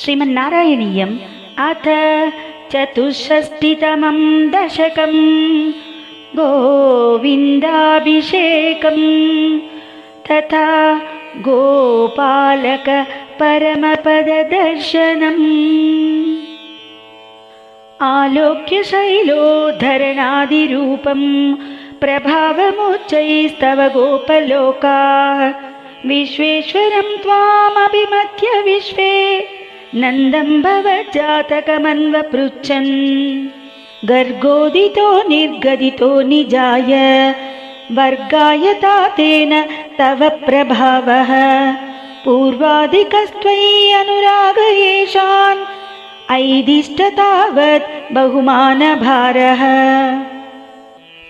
श्रीमन्नारायणीयम् अथ चतुष्षष्टितमं दशकम् गोविन्दाभिषेकम् तथा गोपालक परमपददर्शनम् आलोक्य शैलोद्धरणादिरूपम् प्रभावमुच्चैस्तव गोपलोकाः विश्वेश्वरं त्वामभिमध्य विश्वे नन्दं भवज्जातकमन्वपृच्छन् गर्गोदितो निर्गदितो निजाय वर्गाय तेन तव प्रभावः। पूर्वादिकस्त्वयि अनुराग येषान् ऐदिष्ट तावत् बहुमानभारः।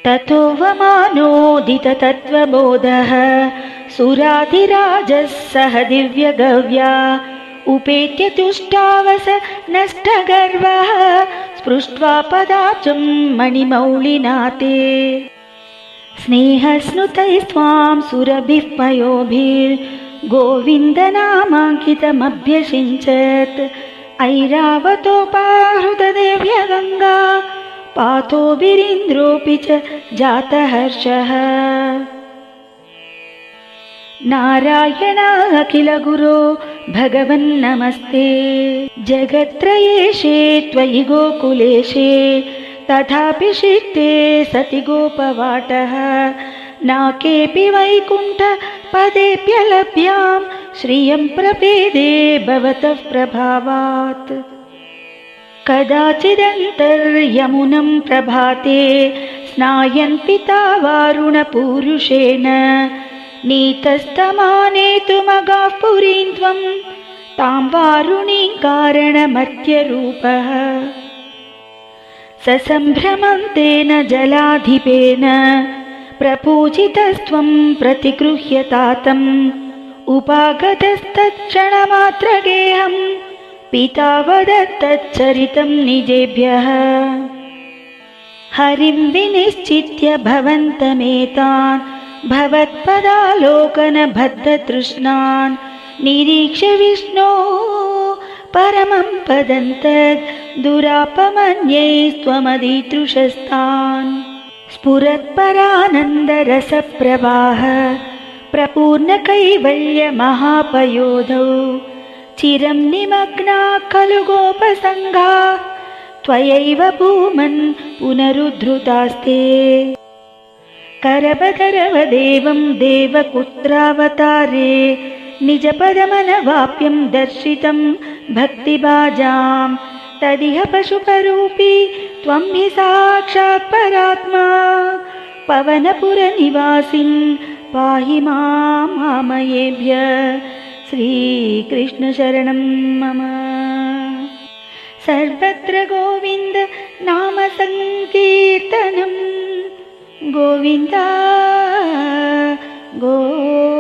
ततोऽवमानोदिततत्त्वबोधः सुराधिराजः सह दिव्यगव्या उपेत्य तुष्टावस नष्टगर्वः स्पृष्ट्वा पदाचुं मणिमौलिनाते स्नेहस्नुतैस्त्वां सुरभिः पयोभिर्गोविन्दनामाङ्कितमभ्यषिञ्चत् ऐरावतोपाहृतदेव्यगङ्गा पातोभिरिन्द्रोऽपि च जातहर्षः। नारायण अखिल गुरो भगवन्नमस्ते जगत्त्रयेशे त्वयि गोकुलेशे तथापि शिक्ते सति गोपवाटः न केऽपि वैकुण्ठपदेऽप्यलभ्यां श्रियं प्रपेदे भवतः प्रभावात्। कदाचिदन्तर्यमुनं प्रभाते स्नायन् पिता वारुणपूरुषेण नीतस्तमानेतुमगाः पुरीं त्वं तां वारुणीं कारणमत्यरूपः ससम्भ्रमन्तेन जलाधिपेन प्रपूजितस्त्वं प्रतिगृह्यतातम् उपागतस्तत्क्षणमात्रगेहं पिता वदत्तच्चरितं निजेभ्यः। हरिं विनिश्चित्य भवन्तमेतान् भवत्पदालोकनबद्धतृष्णान्। निरीक्ष्य विष्णो परमं पदन्तद् दुरापमन्यैस्त्वमधितृषस्तान् स्फुरत्परानन्दरसप्रवाह प्रपूर्णकैवल्यमहापयोधौ। चिरं निमग्ना खलु गोपसङ्घा। त्वयैव भूमन् पुनरुद्धृतास्ते करवधरवदेवं देवपुत्रावतारे निजपदमनवाप्यं दर्शितं भक्तिबाजां तदिह पशुपरूपी त्वं हि साक्षात् परात्मा पवनपुरनिवासिन् पाहि मामयेभ्य श्रीकृष्णशरणं मम। सर्वत्र गोविन्द नाम सङ्कीर्तनम् गोविन्द गो